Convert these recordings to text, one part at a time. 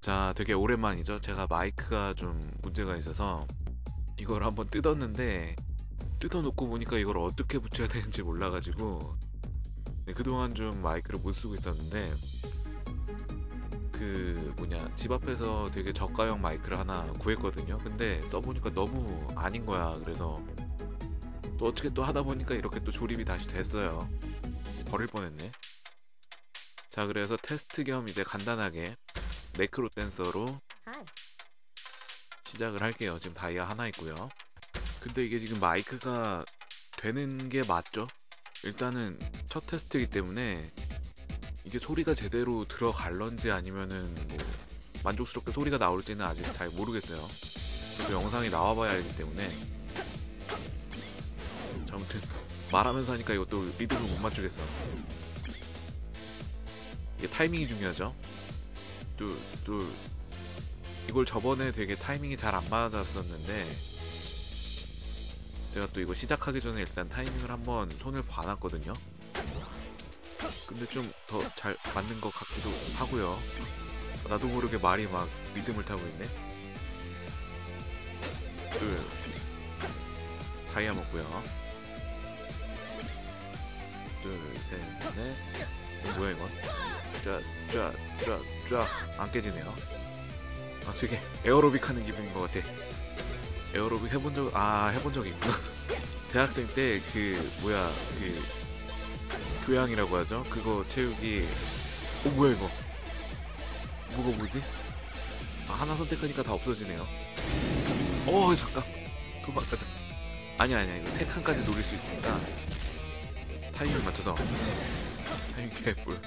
자, 되게 오랜만이죠. 제가 마이크가 좀 문제가 있어서 이걸 한번 뜯었는데 뜯어놓고 보니까 이걸 어떻게 붙여야 되는지 몰라가지고 네, 그동안 좀 마이크를 못 쓰고 있었는데 그 뭐냐 집 앞에서 되게 저가형 마이크를 하나 구했거든요. 근데 써보니까 너무 아닌 거야. 그래서 또 어떻게 또 하다 보니까 이렇게 또 조립이 다시 됐어요. 버릴 뻔했네. 자, 그래서 테스트 겸 이제 간단하게 매크로 댄서로. 시작을 할게요. 지금 다이아 하나 있고요. 근데 이게 지금 마이크가 되는 게 맞죠? 일단은 첫 테스트이기 때문에 이게 소리가 제대로 들어갈런지 아니면은 뭐 만족스럽게 소리가 나올지는 아직 잘 모르겠어요. 저도 영상이 나와봐야 알기 때문에 자, 아무튼 말하면서 하니까 이것도 리듬을 못 맞추겠어. 이게 타이밍이 중요하죠. 또, 또 이걸 저번에 되게 타이밍이 잘 안 맞았었는데 제가 또 이거 시작하기 전에 일단 타이밍을 한번 손을 봐놨거든요. 근데 좀 더 잘 맞는 것 같기도 하고요. 나도 모르게 말이 막 리듬을 타고 있네. 둘, 다이아 먹고요. 둘, 셋, 넷. 이거 뭐야 이건? 쫙, 쫙, 쫙, 쫙. 안 깨지네요. 아, 되게 에어로빅 하는 기분인 것 같아. 에어로빅 해본 적, 아, 해본 적이 있구나. 대학생 때 그, 뭐야, 그, 교양이라고 하죠? 그거 채우기. 어, 뭐야, 이거? 뭐가 뭐지? 아, 하나 선택하니까 다 없어지네요. 어, 잠깐. 도망가자. 아니야, 아니야. 이거 세 칸까지 노릴 수 있으니까. 타이밍 맞춰서. 타이밍 개뿔.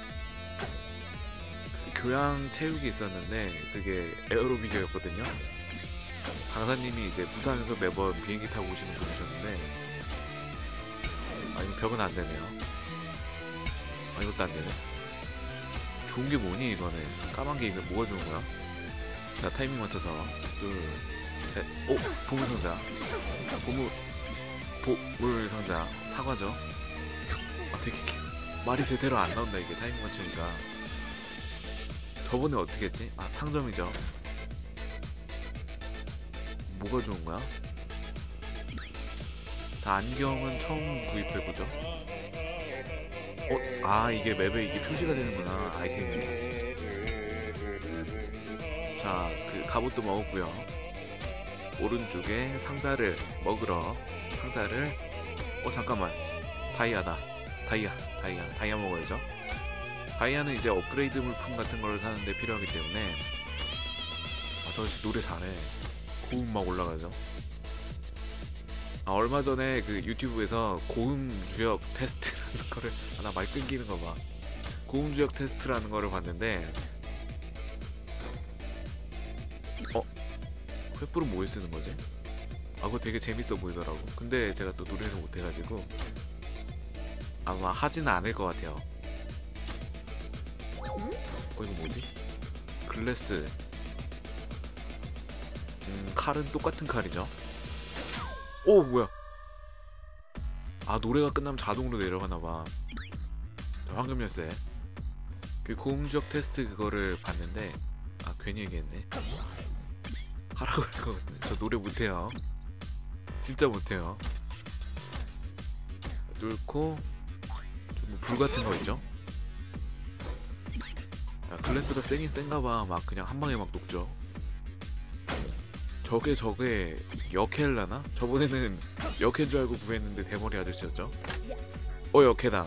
교양 체육이 있었는데 그게 에어로빅이었거든요. 강사님이 이제 부산에서 매번 비행기 타고 오시는 분이셨는데 아 이거 벽은 안 되네요. 아 이것도 안 되네. 좋은 게 뭐니 이거는 까만 게 이거 뭐가 좋은 거야? 자 타이밍 맞춰서 둘, 셋, 오 보물 상자, 보물 보물 상자 사과죠. 아 되게 기- 말이 제대로 안 나온다 이게 타이밍 맞추니까. 저번에 어떻게 했지? 아 상점이죠. 뭐가 좋은 거야? 자 안경은 처음 구입해보죠. 어? 아 이게 맵에 이게 표시가 되는구나 아이템이. 자그 갑옷도 먹었고요. 오른쪽에 상자를 먹으러 상자를 어 잠깐만 다이아다 다이아 다이아 다이아 먹어야죠. 다이아는 이제 업그레이드 물품 같은 걸 사는데 필요하기 때문에 아 저씨 노래 잘해 고음 막 올라가죠 아 얼마 전에 그 유튜브에서 고음 주역 테스트라는 거를 아 나말 끊기는 거 봐 고음 주역 테스트라는 거를 봤는데 어? 횃불은 뭐에 쓰는 거지? 아 그거 되게 재밌어 보이더라고 근데 제가 또 노래를 못해가지고 아마 하지는 않을 것 같아요. 어 이거 뭐지? 글래스. 음 칼은 똑같은 칼이죠? 오 뭐야? 아 노래가 끝나면 자동으로 내려가나봐. 황금 열쇠 그 고음주역 테스트 그거를 봤는데 아 괜히 얘기했네. 하라고 할것 같은데 저 노래 못해요. 진짜 못해요. 뚫고 좀 불 같은 거 있죠 야, 클래스가 세긴 센가봐. 막 그냥 한 방에 막 녹죠. 저게 저게 역헬라나? 저번에는 역해인 줄 알고 구했는데 대머리 아저씨였죠? 어 역해다.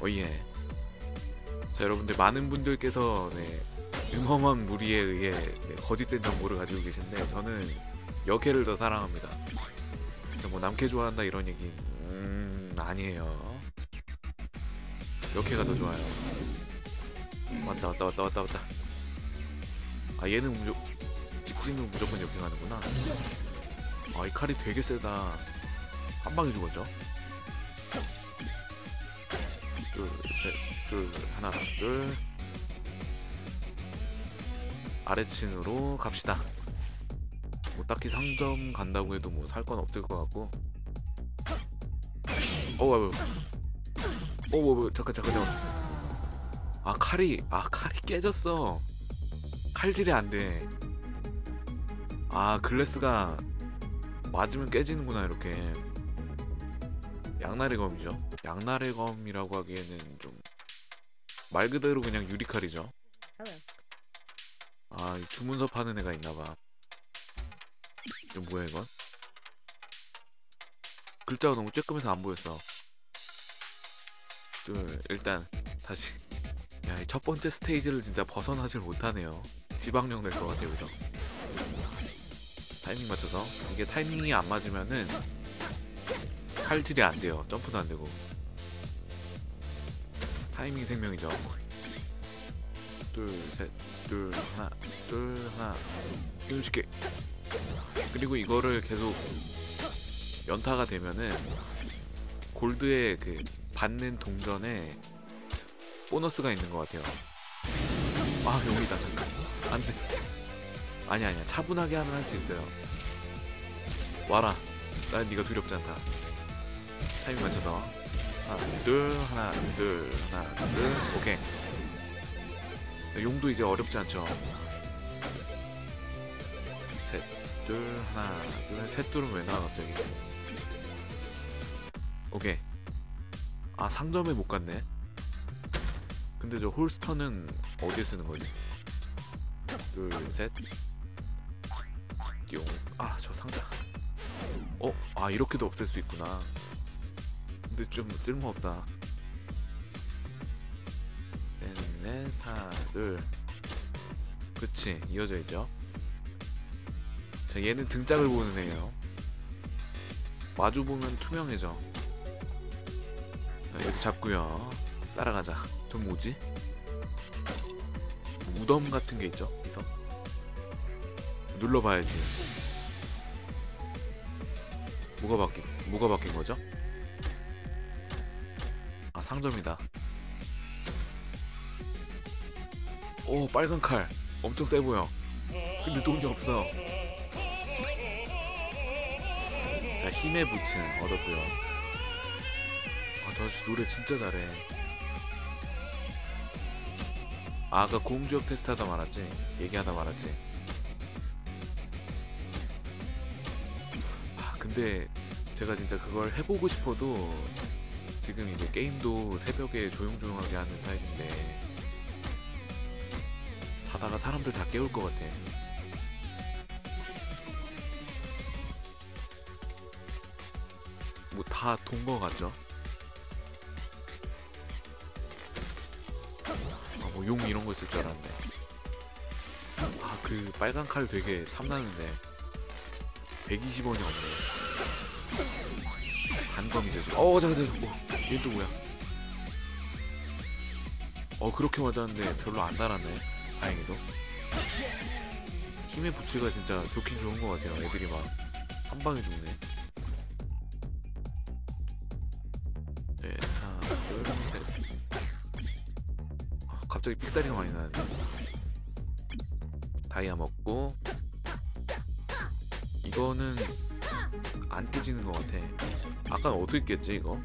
어예. 자 여러분들 많은 분들께서 네, 음험한 무리에 의해 네, 거짓된 정보를 가지고 계신데 저는 역해를 더 사랑합니다. 뭐 남캐 좋아한다 이런 얘기 음 아니에요. 역해가 더 좋아요. 왔다 왔다 왔다 왔다 왔다. 아 얘는 무조 직진은 무조건 가는구나. 아 이 칼이 되게 세다. 한 방에 죽었죠? 둘셋둘 하나 둘. 아래층으로 갑시다. 뭐 딱히 상점 간다고 해도 뭐 살 건 없을 것 같고. 어우 어우 어우 어, 잠깐 잠깐 잠깐 아 칼이 아 칼이 깨졌어 칼질이 안 돼. 아 글래스가 맞으면 깨지는구나 이렇게. 양날의 검이죠. 양날의 검이라고 하기에는 좀 말 그대로 그냥 유리칼이죠. 아, 이 주문서 파는 애가 있나봐. 이거 뭐야 이건? 글자가 너무 쬐끔해서 안 보였어. 둘, 일단 다시. 야, 이첫 번째 스테이지를 진짜 벗어나질 못하네요. 지방령 될 것 같아요, 그죠? 타이밍 맞춰서 이게 타이밍이 안 맞으면은 칼질이 안 돼요. 점프도 안 되고. 타이밍 생명이죠. 둘, 셋, 둘, 하나, 둘, 하나. 이거 쉽게. 그리고 이거를 계속 연타가 되면은 골드의 그 받는 동전에 보너스가 있는 것 같아요. 아 용이다 잠깐. 안 돼. 아니 아니야 차분하게 하면 할 수 있어요. 와라. 난 네가 두렵지 않다. 타이밍 맞춰서 하나 둘 하나 둘 하나 둘 오케이. 용도 이제 어렵지 않죠. 셋, 둘, 하나, 둘, 셋 둘은 왜 나와 갑자기? 오케이. 아 상점에 못 갔네. 근데 저 홀스터는 어디에 쓰는 거지? 둘, 셋. 띠용. 아 저 상자. 어, 아 이렇게도 없앨 수 있구나. 근데 좀 쓸모없다. 넷, 넷, 하나, 둘. 그치, 이어져 있죠. 자, 얘는 등짝을 보는 애예요. 마주 보면 투명해져. 자, 이렇게 잡고요. 따라가자. 저 뭐지? 무덤 같은 게 있죠? 있어? 눌러봐야지. 뭐가 바뀐, 뭐가 바뀐 거죠? 아, 상점이다. 오, 빨간 칼. 엄청 세 보여. 근데 돈이 없어. 자, 힘의 부츠 얻었고요. 아, 저 아저씨 노래 진짜 잘해. 아, 아까 공주역 테스트 하다 말았지? 얘기하다 말았지? 아, 근데 제가 진짜 그걸 해보고 싶어도 지금 이제 게임도 새벽에 조용조용하게 하는 타입인데 자다가 사람들 다 깨울 것 같아. 뭐 다 돈 거 같죠? 뭐 용 이런 거 있을 줄 알았네. 아, 그 빨간 칼 되게 탐나는데 120원이 없네. 단검이죠. 지금. 어, 잠깐, 잠깐, 뭐, 얘또 뭐야? 어, 그렇게 맞았는데 별로 안 달았네. 다행히도. 힘의 부츠가 진짜 좋긴 좋은 것 같아요. 애들이 막 한 방에 죽네. 네, 갑자기 삑사리가 많이 나는데. 다이아 먹고. 이거는 안 깨지는 것 같아. 아까 어떻게 깼지 이거?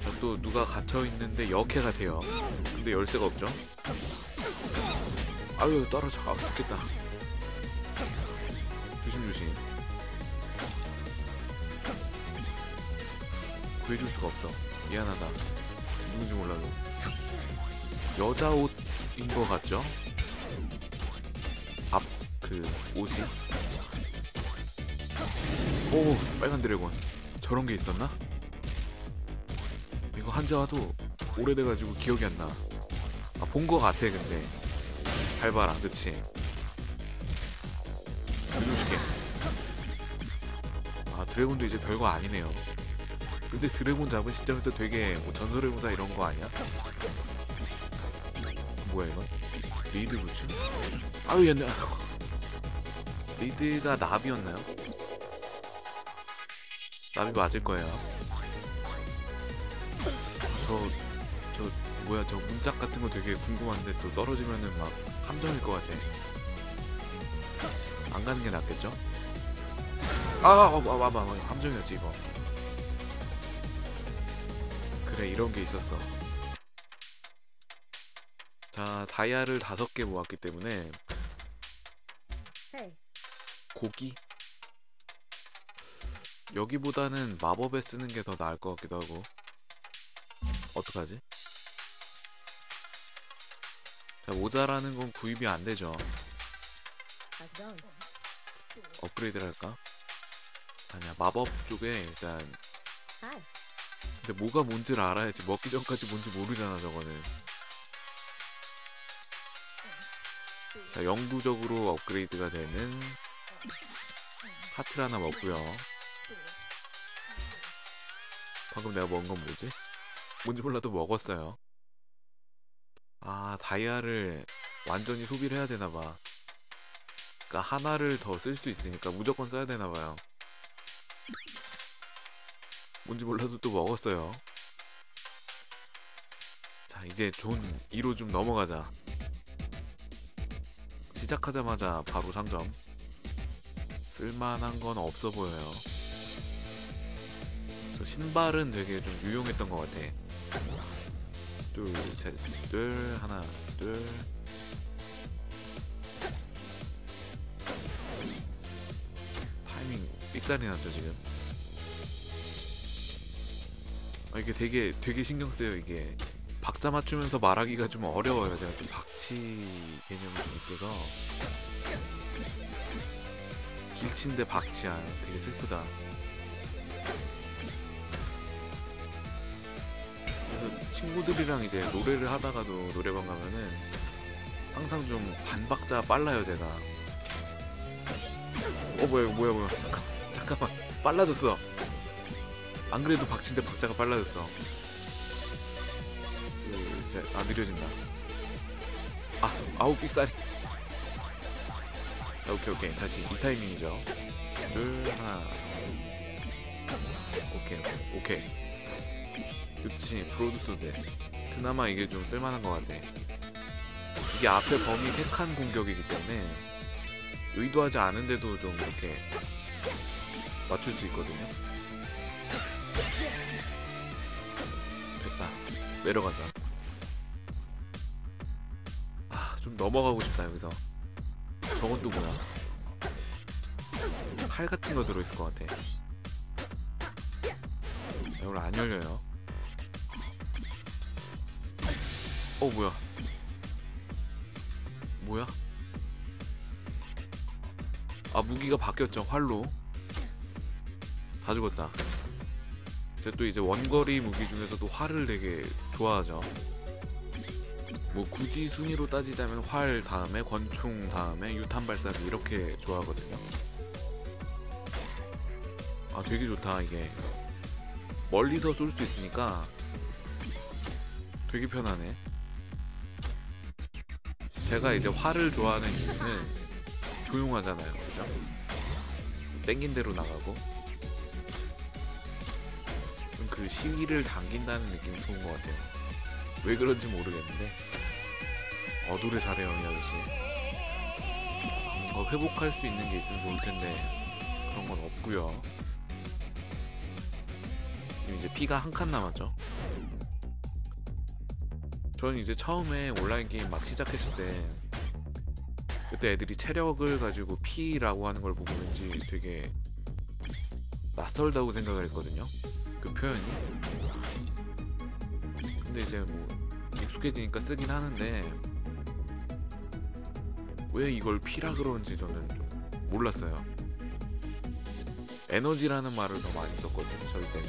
저또 누가 갇혀 있는데 역해가 돼요. 근데 열쇠가 없죠? 아유 떨어져. 아 죽겠다. 조심 조심. 구해줄 수가 없어. 미안하다. 누군지 몰라도. 여자 옷인 것 같죠? 앞 그 옷이. 오 빨간 드래곤. 저런 게 있었나? 이거 한자와도 오래돼가지고 기억이 안 나. 아, 본 거 같아, 근데. 밟아라, 그치? 밀어줄게. 아, 드래곤도 이제 별거 아니네요. 근데 드래곤 잡은 시점에서 되게 뭐 전설의 무사 이런 거 아니야? 뭐야, 이건? 리드 부츠? 아유, 얘네. 리드가 나비였나요? 나비 맞을 거예요. 저, 저, 뭐야, 저 문짝 같은 거 되게 궁금한데 또 떨어지면은 막 함정일 것 같아. 안 가는 게 낫겠죠? 아, 아, 아, 아, 아, 아 함정이었지, 이거. 그래, 이런 게 있었어. 자 다이아를 다섯 개 모았기 때문에 Hey, 고기 여기보다는 마법에 쓰는 게 더 나을 것 같기도 하고 어떡하지? 자 모자라는 건 구입이 안 되죠? 업그레이드를 할까? 아니야 마법 쪽에 일단 Hi. 근데 뭐가 뭔지를 알아야지 먹기 전까지 뭔지 모르잖아 저거는. 자 영구적으로 업그레이드가 되는 하트를 하나 먹고요. 방금 내가 먹은 건 뭐지? 뭔지 몰라도 먹었어요. 아 다이아를 완전히 소비를 해야 되나봐. 그니까 하나를 더 쓸 수 있으니까 무조건 써야 되나봐요 뭔지 몰라도 또 먹었어요. 자 이제 존 2로 좀 넘어가자. 시작하자마자 바로 상점. 쓸만한 건 없어 보여요. 저 신발은 되게 좀 유용했던 것 같아. 둘셋둘 하나 둘. 타이밍 삑살이 났죠 지금 아, 이게 되게 되게 신경 쓰여 이게. 박자 맞추면서 말하기가 좀 어려워요. 제가 좀 박치 개념이 좀 있어서. 길친데 박치야. 되게 슬프다. 그래서 친구들이랑 이제 노래를 하다가도 노래방 가면은 항상 좀 반박자 빨라요 제가. 어 뭐야 뭐야 뭐야. 잠깐 잠깐만. 빨라졌어 안 그래도 박치인데 박자가 빨라졌어. 둘 셋 아 느려진다. 아 아우 삑사리 아, 오케이 오케이. 다시 이 타이밍이죠. 둘 하나. 오케이 오케이 오케이. 그치 브로드소드 그나마 이게 좀 쓸만한 것 같아. 이게 앞에 범위 3칸 공격이기 때문에 의도하지 않은데도 좀 이렇게 맞출 수 있거든요 됐다. 내려가자. 아 좀 넘어가고 싶다 여기서. 저건 또 뭐야? 칼 같은 거 들어있을 것 같아 이걸 안 열려요. 어 뭐야? 뭐야? 아 무기가 바뀌었죠 활로. 다 죽었다 제가 또 이제 원거리 무기 중에서도 활을 되게 좋아하죠. 뭐 굳이 순위로 따지자면 활 다음에 권총 다음에 유탄 발사기 이렇게 좋아하거든요. 아 되게 좋다 이게. 멀리서 쏠 수 있으니까 되게 편하네. 제가 이제 활을 좋아하는 이유는 조용하잖아요 그죠? 땡긴 대로 나가고. 좀 그 시위를 당긴다는 느낌이 좋은 것 같아요. 왜 그런지 모르겠는데 어 노래 잘해요 이 아저씨 뭔가 회복할 수 있는 게 있으면 좋을 텐데 그런 건 없고요. 이제 피가 한 칸 남았죠? 저는 이제 처음에 온라인 게임 막 시작했을 때 그때 애들이 체력을 가지고 피라고 하는 걸 보고 왠지 되게 낯설다고 생각을 했거든요 그 표현이? 근데 이제 뭐 익숙해지니까 쓰긴 하는데 왜 이걸 피라 그러는지 저는 좀 몰랐어요. 에너지라는 말을 더 많이 썼거든요 저희 때는.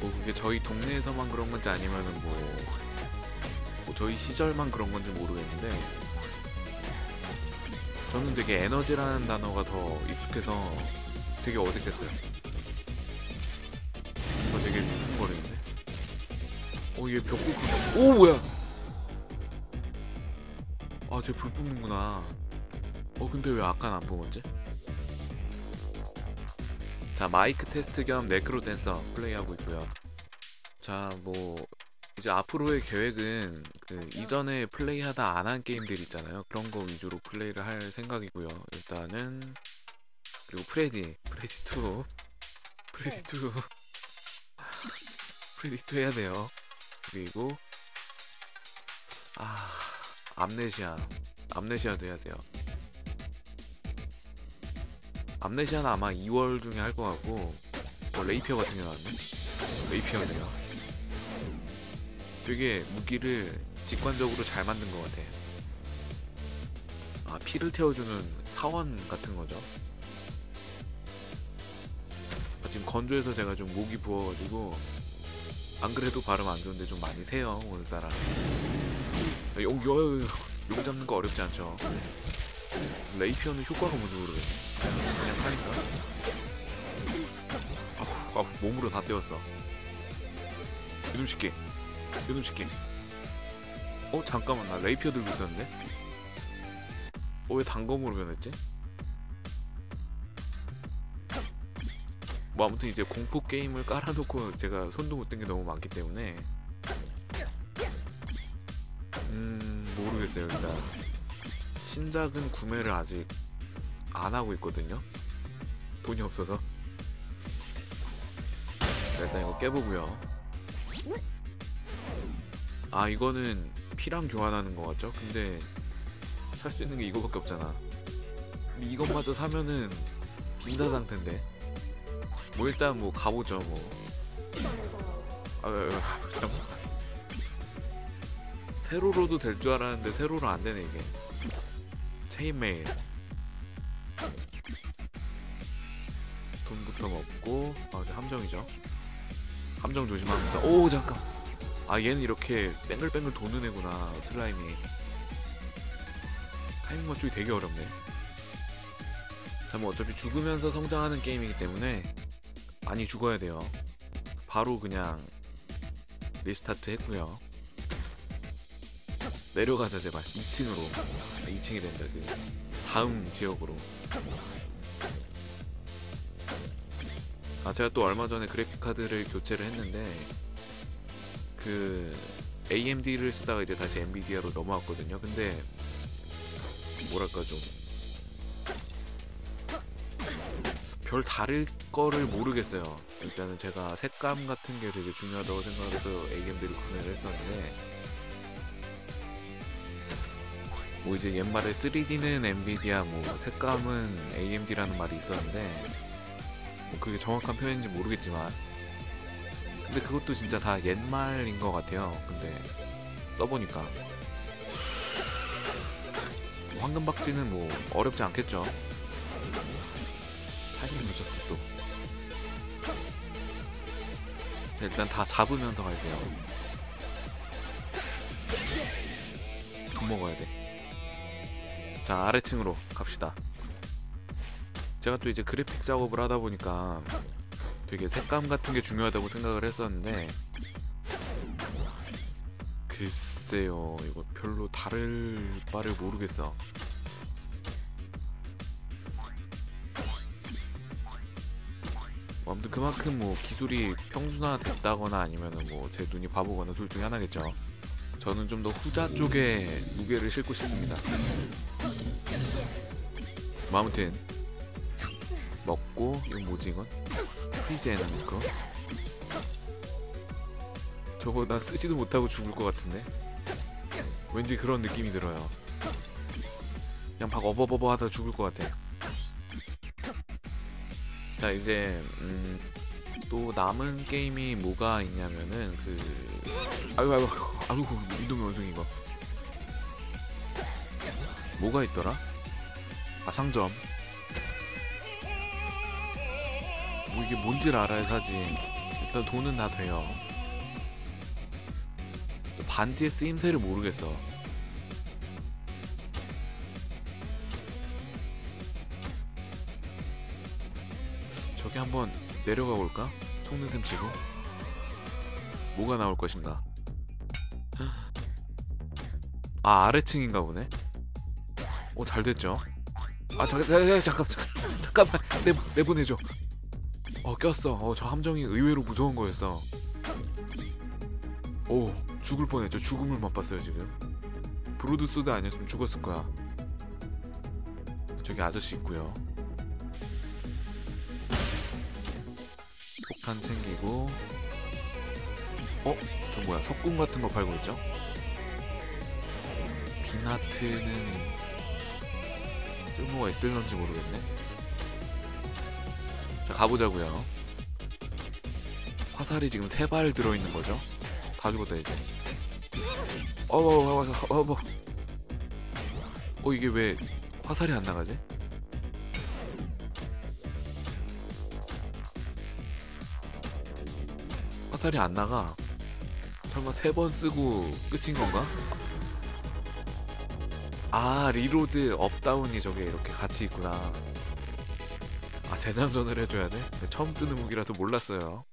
뭐 그게 저희 동네에서만 그런 건지 아니면은 뭐, 뭐 저희 시절만 그런 건지 모르겠는데 저는 되게 에너지라는 단어가 더 익숙해서 되게 어색했어요 어 얘 벽고 오 뭐야? 아 쟤 불 뿜는구나. 어 근데 왜 아까는 안 뿜었지? 자 마이크 테스트 겸 네크로 댄서 플레이하고 있고요. 자 뭐 이제 앞으로의 계획은 그 이전에 플레이하다 안 한 게임들 있잖아요. 그런 거 위주로 플레이를 할 생각이고요. 일단은 그리고 프레디 프레디 2 프레디 2 프레디 2 해야 돼요 그리고 아 암네시아. 암네시아도 해야 돼요. 암네시아는 아마 2월 중에 할것 같고 어, 레이피어 같은 게 나왔네? 레이피어네요. 되게 무기를 직관적으로 잘 만든 것 같아. 아 피를 태워주는 사원 같은 거죠? 아, 지금 건조해서 제가 좀 목이 부어가지고 안 그래도 발음 안 좋은데 좀 많이 새요 오늘따라. 아, 용, 용, 용 잡는 거 어렵지 않죠? 레이피어는 효과가 뭔지 모르겠네. 그냥 하니까. 아우, 아우 몸으로 다 때웠어. 요즘 쉽게 요즘 쉽게 어 잠깐만 나 레이피어 들고 있었는데? 어 왜 단검으로 변했지? 뭐 아무튼 이제 공포 게임을 깔아놓고 제가 손도 못댄게 너무 많기 때문에. 음 모르겠어요 일단. 신작은 구매를 아직 안 하고 있거든요. 돈이 없어서. 자, 일단 이거 깨보고요. 아 이거는 피랑 교환하는 거 같죠? 근데 살 수 있는 게 이거밖에 없잖아. 이것마저 사면은 빈사 상태인데 뭐 일단 뭐 가보죠 뭐. 아, 잠깐만. 세로로도 될 줄 알았는데 세로로 안 되네 이게. 체인메일. 돈부터 먹고 아 이제 함정이죠. 함정 조심하면서 오 잠깐. 아 얘는 이렇게 뱅글뱅글 도는 애구나 슬라임이. 타이밍 맞추기 되게 어렵네. 자 뭐 어차피 죽으면서 성장하는 게임이기 때문에 많이 죽어야 돼요. 바로 그냥 리스타트 했고요. 내려가자 제발. 2층으로. 아, 2층이 된다 그. 다음 지역으로. 아 제가 또 얼마 전에 그래픽 카드를 교체를 했는데 그 AMD를 쓰다가 이제 다시 엔비디아로 넘어왔거든요. 근데 뭐랄까 좀 별 다를 거를 모르겠어요. 일단은 제가 색감 같은 게 되게 중요하다고 생각해서 AMD를 구매를 했었는데 뭐 이제 옛말에 3D는 엔비디아 뭐 색감은 AMD라는 말이 있었는데 뭐 그게 정확한 표현인지 모르겠지만 근데 그것도 진짜 다 옛말인 것 같아요. 근데 써보니까 황금박쥐는 뭐 어렵지 않겠죠. 타이밍 놓쳤어 또. 자, 일단 다 잡으면서 갈게요. 돈 먹어야 돼. 자 아래층으로 갑시다. 제가 또 이제 그래픽 작업을 하다 보니까 되게 색감 같은 게 중요하다고 생각을 했었는데 글쎄요 이거 별로 다를 바를 모르겠어. 아무튼 그만큼 뭐 기술이 평준화 됐다거나 아니면은 뭐 제 눈이 바보거나 둘 중에 하나겠죠. 저는 좀 더 후자 쪽에 무게를 싣고 싶습니다. 뭐 아무튼 먹고 이건 뭐지 이건? 프리즈 에너미스커? 저거 나 쓰지도 못하고 죽을 것 같은데? 왠지 그런 느낌이 들어요. 그냥 막 어버버버 하다 죽을 것 같아. 자 이제 음, 또 남은 게임이 뭐가 있냐면은 그 아유 아유 아유 이동의 원숭이 이거. 뭐가 있더라? 아 상점. 뭐 이게 뭔지를 알아야 사지. 일단 돈은 다 돼요. 또 반지의 쓰임새를 모르겠어 저기 한번 내려가 볼까? 속는 셈 치고 뭐가 나올 것인가? 아 아래층인가 보네. 오 잘 됐죠? 아 잠깐 잠깐 잠깐 잠깐 잠깐만 내 내보내줘. 어 꼈어. 어 저 함정이 의외로 무서운 거였어. 오 죽을 뻔했죠. 죽음을 맛봤어요 지금. 브로드소드 아니었으면 죽었을 거야. 저기 아저씨 있고요. 폭탄 챙기고 어? 저 뭐야 석궁 같은 거 팔고 있죠? 빈하트는 쓸모가 있을런지 모르겠네. 자 가보자고요. 화살이 지금 세 발 들어있는 거죠? 다 죽었다 이제. 어어 어, 어, 어, 어 이게 왜 화살이 안 나가지? 화살이 안 나가. 설마 세 번 쓰고 끝인 건가? 아 리로드 업다운이 저게 이렇게 같이 있구나. 아 재장전을 해줘야 돼? 처음 쓰는 무기라서 몰랐어요.